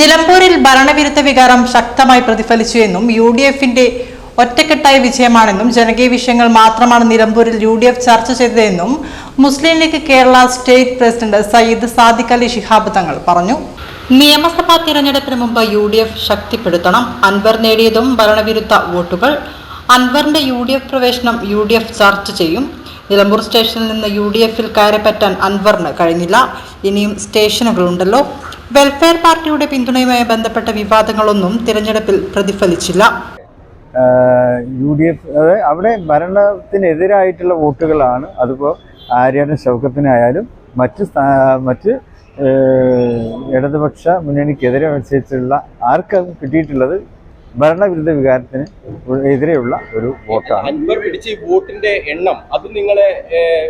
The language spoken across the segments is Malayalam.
നിലമ്പൂരിൽ ഭരണവിരുദ്ധ വികാരം ശക്തമായി പ്രതിഫലിച്ചു എന്നും യു ഡി എഫിന്റെ ഒറ്റക്കെട്ടായ വിജയമാണെന്നും ജനകീയ വിഷയങ്ങൾ മാത്രമാണ് നിലമ്പൂരിൽ യു ഡി എഫ് ചർച്ച ചെയ്തതെന്നും മുസ്ലിം league Kerala state president Sayyid Sadiq Ali Shihab Thangal പറഞ്ഞു. നിയമസഭാ തിരഞ്ഞെടുപ്പിന് മുമ്പ് യു ഡി എഫ് ശക്തിപ്പെടുത്തണം. അൻവർ നേടിയതും ഭരണവിരുദ്ധ വോട്ടുകൾ. അൻവറിന്റെ യു ഡി എഫ് പ്രവേശനം യു ഡി എഫ് ചർച്ച ചെയ്യും. നിലമ്പൂർ സ്റ്റേഷനിൽ നിന്ന് യു ഡി എഫിൽ കയറിപ്പറ്റാൻ അൻവറിന് കഴിഞ്ഞില്ല. ഇനിയും സ്റ്റേഷനുകളുണ്ടല്ലോ. വെൽഫെയർ പാർട്ടിയുടെ പിന്തുണയുമായി ബന്ധപ്പെട്ട വിവാദങ്ങളൊന്നും തിരഞ്ഞെടുപ്പിൽ പ്രതിഫലിച്ചില്ല. യു ഡി എഫ് അതായത് അവിടെ ഭരണത്തിനെതിരായിട്ടുള്ള വോട്ടുകളാണ്. അതിപ്പോൾ ആര്യാടൻ ശൗക്കത്തിനായാലും മറ്റ് സ്ഥാ- മറ്റ് ഇടതുപക്ഷ മുന്നണിക്കെതിരെ മത്സരിച്ചുള്ള ആർക്കും കിട്ടിയിട്ടുള്ളത്? ഭരണവിരുദ്ധ വികാരത്തിന് എതിരെയുള്ള ഒരു വോട്ടാണ്. അൻവർ പിടിച്ച ഈ വോട്ടിന്റെ എണ്ണം അത് നിങ്ങളെ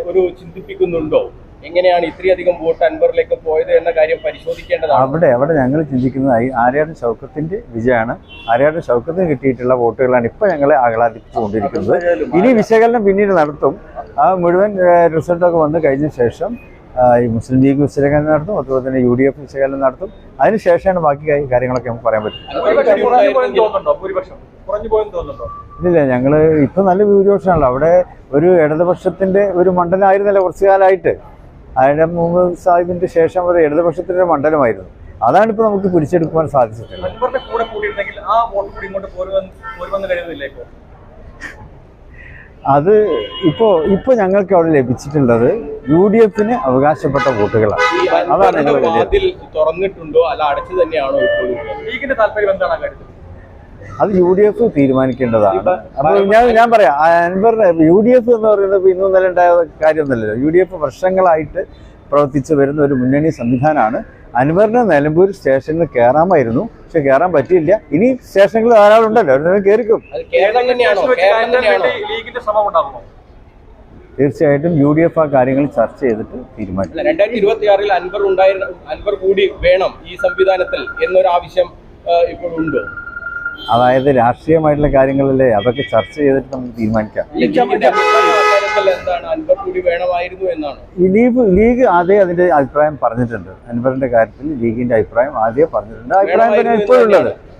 ഒരു ചിന്തിപ്പിക്കുന്നുണ്ടോ? എങ്ങനെയാണ് ഇത്രയധികം വോട്ട് അൻവറിലേക്ക് പോയത് എന്ന കാര്യം പരിശോധിക്കേണ്ടതാണ്? അവിടെ അവിടെ ഞങ്ങൾ ചിന്തിക്കുന്നത് ആര്യാട് ആര്യാടൻ ശൗക്കത്തിന്റെ വിജയമാണ്. ആര്യാടൻ ശൗക്കത്തിന് കിട്ടിയിട്ടുള്ള വോട്ടുകളാണ് ഇപ്പൊ ഞങ്ങളെ ആഹ്ലാദിപ്പിച്ചുകൊണ്ടിരിക്കുന്നത്. ഇനി വിശകലനം പിന്നീട് നടത്തും. ആ മുഴുവൻ റിസൾട്ട് റിസൾട്ടൊക്കെ വന്നു കഴിഞ്ഞ ശേഷം ഈ മുസ്ലിം ലീഗ് വിശകലനം നടത്തും അതുപോലെ തന്നെ യു ഡി എഫ് വിശകലനം നടത്തും. അതിനുശേഷമാണ് ബാക്കി കാര്യം- കാര്യങ്ങളൊക്കെ നമുക്ക് പറയാൻ പറ്റും. ഇല്ല ഞങ്ങൾ ഇപ്പൊ നല്ല ഭൂരിപക്ഷമാണല്ലോ. അവിടെ ഒരു ഇടതുപക്ഷത്തിന്റെ ഒരു മണ്ഡലമായിരുന്നല്ലോ കുറച്ചു കാലമായിട്ട് അതിന്റെ മുഹമ്മദ് സാഹിബിന്റെ ശേഷം ഒരു ഇടതുപക്ഷത്തിന്റെ മണ്ഡലമായിരുന്നു. അതാണ് ഇപ്പൊ നമുക്ക് പിടിച്ചെടുക്കുവാൻ സാധിച്ചിട്ടുള്ളത്. അത് ഇപ്പോ ഇപ്പൊ ഞങ്ങൾക്ക് അവിടെ ലഭിച്ചിട്ടുള്ളത് യു ഡി എഫിന് അവകാശപ്പെട്ട വോട്ടുകളാണ് അതാണ് തുറന്നിട്ടുണ്ടോ? അല്ല അടച്ചു തന്നെയാണോ ലീഗിന്റെ താല്പര്യം എന്താണ് കാര്യത്തിൽ? അത് യു ഡി എഫ് തീരുമാനിക്കേണ്ടതാണ് അപ്പൊ ഞാൻ ഞാൻ പറയാം അൻവറിന് യു ഡി എഫ് എന്ന് പറയുന്നത് ഇപ്പൊ ഇന്നും ഇന്നലെ ഉണ്ടായ കാര്യമൊന്നുമല്ലല്ലോ. യു ഡി എഫ് വർഷങ്ങളായിട്ട് പ്രവർത്തിച്ചു വരുന്ന ഒരു മുന്നണി സംവിധാനമാണ്. അൻവറിന് നിലമ്പൂർ സ്റ്റേഷനിൽ കയറാമായിരുന്നു. പക്ഷെ കയറാൻ പറ്റിയില്ല. ഇനി സ്റ്റേഷനിൽ ധാരാളം ഉണ്ടല്ലോ. അവരുടെ കയറിക്കും? തീർച്ചയായിട്ടും യു ഡി എഫ് ആ കാര്യങ്ങൾ ചർച്ച ചെയ്തിട്ട് തീരുമാനിക്കും. രണ്ടായിരത്തി ഇരുപത്തി ആറിൽ അൻവർ ഉണ്ടായിരുന്ന അൻവർ കൂടി വേണം ഈ സംവിധാനത്തിൽ എന്നൊരു ആവശ്യം ഇപ്പോഴുണ്ടോ അതായത് രാഷ്ട്രീയമായിട്ടുള്ള കാര്യങ്ങളല്ലേ അതൊക്കെ ചർച്ച ചെയ്തിട്ട് നമുക്ക് തീരുമാനിക്കാം. ലീഗ് ലീഗ് ആദ്യം അതിന്റെ അഭിപ്രായം പറഞ്ഞിട്ടുണ്ട്. അൻവറിന്റെ കാര്യത്തിൽ ലീഗിന്റെ അഭിപ്രായം ആദ്യം പറഞ്ഞിട്ടുണ്ട്. അഭിപ്രായം തന്നെ ഇപ്പോഴുള്ളത്.